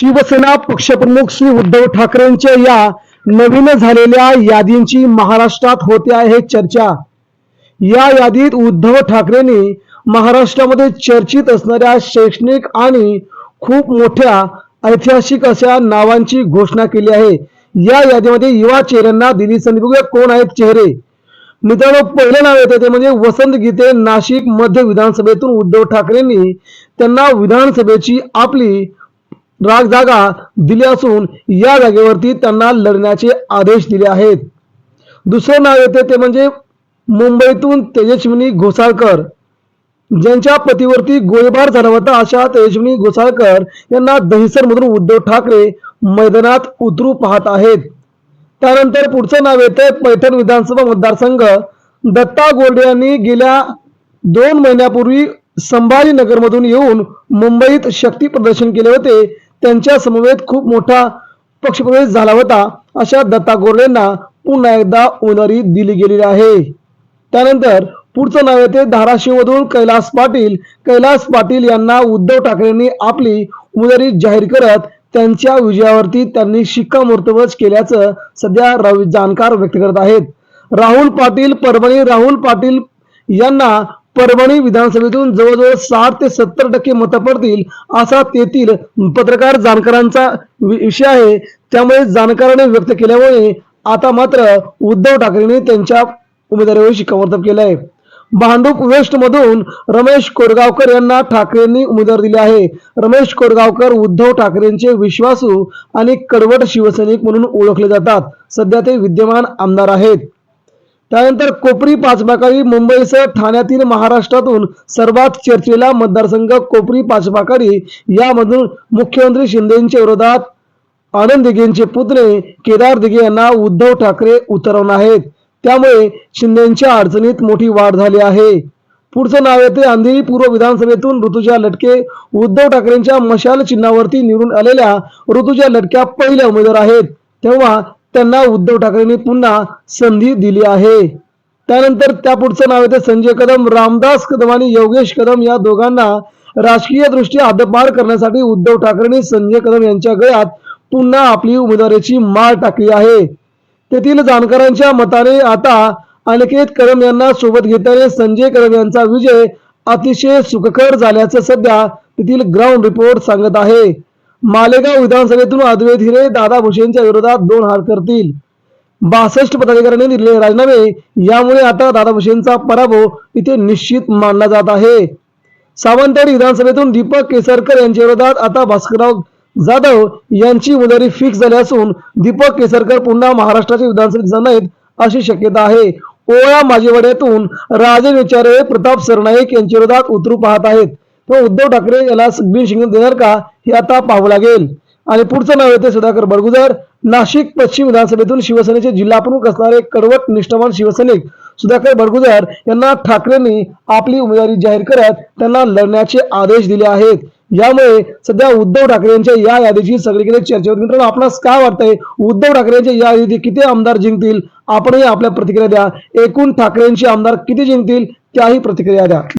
शिवसेना पक्षप्रमुख श्री उद्धव ठाकरेंच्या या नवीन झालेल्या यादींची महाराष्ट्रात होते आहे चर्चा. या यादीत उद्धव ठाकरेंनी महाराष्ट्रामध्ये चर्चित असणाऱ्या शैक्षणिक आणि खूप मोठ्या ऐतिहासिक अशा नावांची घोषणा केली आहे. या यादीमध्ये युवा चेहऱ्यांना दिली संधी बघूया. कोण आहेत चेहरे? मित्रांनो पहिलं नाव येते ते म्हणजे वसंत गीते नाशिक मध्य विधानसभेतून उद्धव ठाकरेंनी त्यांना विधानसभेची आपली राग जागा दिली असून या जागेवरती त्यांना लढण्याचे आदेश दिले आहेत. दुसरं नाव येते ते म्हणजे मुंबईतून तेजस्विनी घोसाळकर. ज्यांच्या पतीवरती गोळीबार झाला होता अशा तेजस्विनी घोसाळकर यांना दहिसरमधून उद्धव ठाकरे मैदानात उतरू पाहत आहेत. त्यानंतर पुढचं नाव येते पैठण विधानसभा मतदारसंघ. दत्ता गोर्डे यांनी गेल्या दोन महिन्यापूर्वी संभाजीनगरमधून येऊन मुंबईत शक्ती प्रदर्शन केले होते. त्यांच्या समवेत खूप मोठा पक्षप्रवेश झाला होता. अशा दत्ता गोरडेंना पुन्हा एकदा उमेदवारी दिली गेलेली आहे. त्यानंतर पुढचं नाव येते धाराशिवमधून कैलास पाटील. कैलास पाटील यांना उद्धव ठाकरेंनी आपली उमेदवारी जाहीर करत त्यांच्या विजयावरती त्यांनी शिक्कामोर्तब केल्याचं सध्या रवी जाणकार व्यक्त करत आहेत. राहुल पाटील परभणी राहुल पाटील यांना परभणी विधानसभेतून जवळजवळ साठ ते सत्तर टक्के मतं पडतील असा तेथील पत्रकार जाणकारांचा विषय आहे. त्यामुळे जाणकारांनी व्यक्त केल्यामुळे आता मात्र उद्धव ठाकरेंनी त्यांच्या उमेदवारीवर शिक्कामोर्तब केलं आहे. भांडूप वेस्ट मधून रमेश कोरगावकर यांना ठाकरेंनी उमेदवार दिले आहे. रमेश कोरगावकर उद्धव ठाकरेंचे विश्वासू आणि कडवट शिवसैनिक म्हणून ओळखले जातात. सध्या ते विद्यमान आमदार आहेत. त्यानंतर कोपरी पाचपाकाळी मुंबईसह ठाण्यातील महाराष्ट्रातून सर्वात चर्चेला मतदारसंघ कोपरी पाचबाकारी यामधून मुख्यमंत्री शिंदेच्या विरोधात आनंद दिघेंचे पुतणे केदार दिघे यांना उद्धव ठाकरे उतरवणार आहेत. त्यामुळे शिंदेच्या अडचणीत मोठी वाढ झाली आहे. पुढचं नाव येते अंधेरी पूर्व विधानसभेतून ऋतुजा लटके. उद्धव ठाकरेंच्या मशाल चिन्हावरती निवडून आलेल्या ऋतुजा लटक्या पहिल्या उमेदवार आहेत. तेव्हा त्यांना उद्धव ठाकरेंनी पुन्हा संधी दिली आहे. त्यानंतर त्या पुढचं नाव येते संजय कदम रामदास कदम आणि योगेश कदम या दोघांना राजकीय दृष्ट्या हद्दपार करण्यासाठी उद्धव ठाकरेंनी संजय कदम यांच्या गळ्यात पुन्हा आपली उमेदवारीची माळ टाकली आहे. तेथील जाणकारांच्या मताने आता अनिकेत कदम यांना सोबत घेताना संजय कदम यांचा विजय अतिशय सुखकर झाल्याचं सध्या तेथील ग्राउंड रिपोर्ट सांगत आहे. मालेगाव विधानसभेतून अद्वैत हिरे दादा भुसेंच्या विरोधात दोन हार करतील. बासष्ट पदाधिकाऱ्यांनी दिलेले राजीनामे यामुळे आता दादा भुसेंचा पराभव इथे निश्चित मानला जात आहे. सावंतवाडी विधानसभेतून दीपक केसरकर यांच्या विरोधात आता भास्करराव जाधव यांची उमेदवारी फिक्स झाली असून दीपक केसरकर पुन्हा महाराष्ट्राच्या विधानसभेत जाणार आहेत अशी शक्यता आहे. ओळा माजीवाड्यातून राजन विचारे प्रताप सरनाईक यांच्या विरोधात उतरू पाहत आहेत. तो उद्धव ठाकरे याला बिनशिंग देणार का हे आता पाहावं लागेल. आणि पुढचं नाव येते सुधाकर बडगुजर. नाशिक पश्चिम विधानसभेतून शिवसेनेचे जिल्हा प्रमुख असणारे कडवट निष्ठावान शिवसैनिक सुधाकर बडगुजर यांना ठाकरेंनी आपली उमेदवारी जाहीर करत त्यांना लढण्याचे आदेश दिले आहेत. यामुळे सध्या उद्धव ठाकरे यांच्या या यादीची सगळीकडे चर्चा होती. मित्रांनो आपणास काय वाटतंय? उद्धव ठाकरे यांच्या या यादीत किती आमदार जिंकतील? आपणही आपल्या प्रतिक्रिया द्या. एकूण ठाकरेंचे आमदार किती जिंकतील? त्याही प्रतिक्रिया द्या.